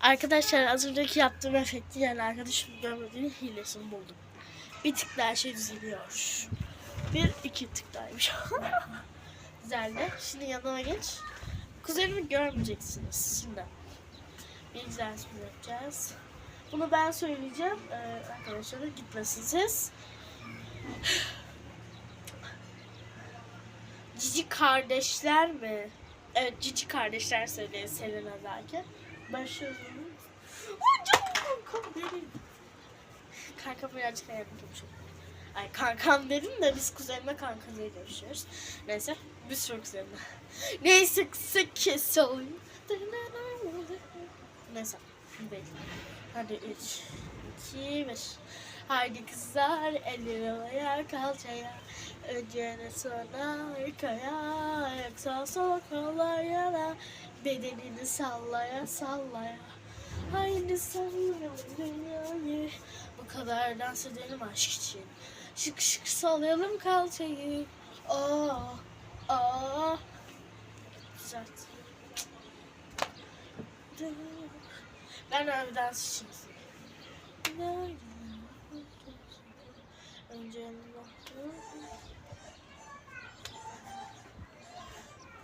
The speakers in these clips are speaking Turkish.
Arkadaşlar az önceki yaptığım efekti yani arkadaşım görmediğini hilesini buldum. Bir tık daha şey düzeliyor. Bir iki tık dahaymış. Güzeldi. Şimdi yanıma geç. Kuzenimi görmeyeceksiniz şimdi. Bir egzersiz yapacağız. Bunu ben söyleyeceğim. Ee, arkadaşlar gitmesin ses. Cici kardeşler mi? Evet cici kardeşler söyleyin Selena belki. Başlıyoruz. Ay canım kankam benim. Kankam birazcık hayatım çok. Ay kankam dedim de biz kuzenimle kanka diye görüşüyoruz. Neyse biz çok kuzenimle. Neyse sekiz olayım. Neyse. Hadi üç, bir. Haydi kızlar eller havaya kalçaya. Önce ne sonra arkaya. Yoksa sol kollar yana. Bedenini sallaya sallaya. Haydi sallayalım dünyayı. Bu kadar dans edelim aşk için. Şık şık sallayalım kalçayı. Aa, aa. Güzel. Ben bir dans için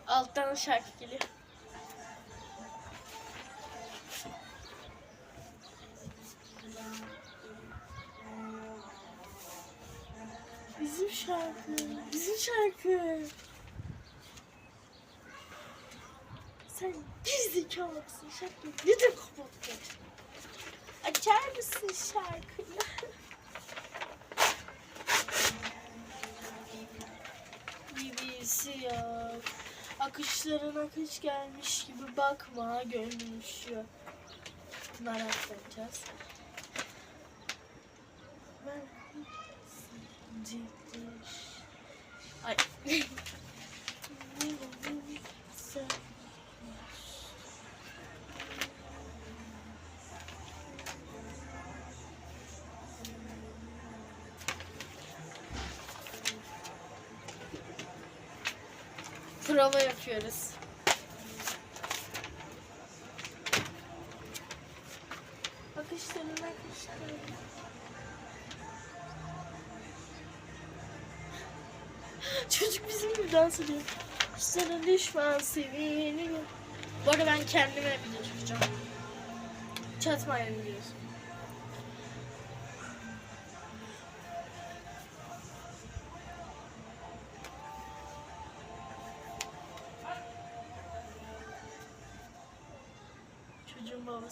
Alttan şarkı geliyor. Bizim şarkı, bizim şarkı. Sen bir zekalısın şarkı. Nedir kapattın? Açar mısın şarkıyı? Gibisi yok. Akışların akış gelmiş gibi bakma gönlüm üşüyor. Ben ciddi. Ay. Sen- Prova yapıyoruz. Bakışların bakışların. Çocuk bizim gibi dans ediyor. Sana düşman sevini. Bu arada ben kendime video çekeceğim. Çatmayın biliyorsun. You babası.